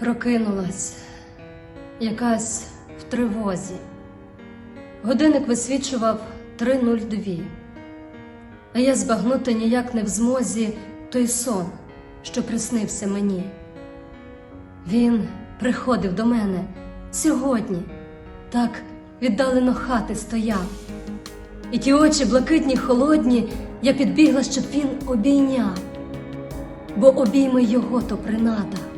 Прокинулась якась в тривозі. Годинник висвічував 3.02. А я збагнути ніяк не в змозі той сон, що приснився мені. Він приходив до мене сьогодні, так віддалено хати стояв. І ті очі блакитні, холодні, я підбігла, щоб він обійняв, бо обійми його то принада.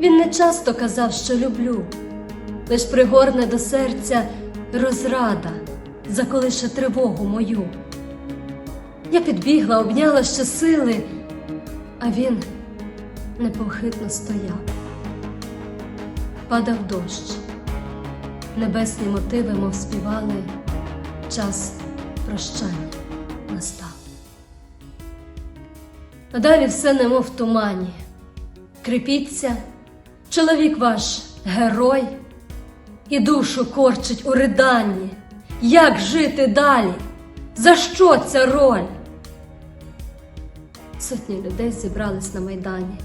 Він не часто казав, що люблю, лиш пригорне до серця розрада, заколише тривогу мою. Я підбігла, обняла ще сили, а він непохитно стояв. Падав дощ, небесні мотиви, мов співали, час прощання настав. А далі все немов в тумані. Кріпіться, чоловік ваш герой, і душу корчить у риданні. Як жити далі? За що ця роль? Сотні людей зібрались на майдані,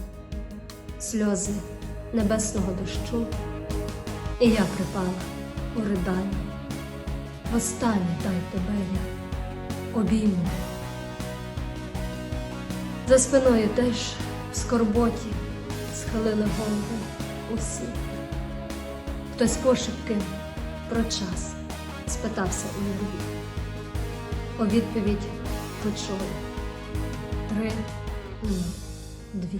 сльози небесного дощу, і я припала у риданні. Востаннє дай тебе я обійму. За спиною теж в скорботі схилили голови усі. Хтось пошепки про час спитався у любві. У відповідь почули три, ні, дві.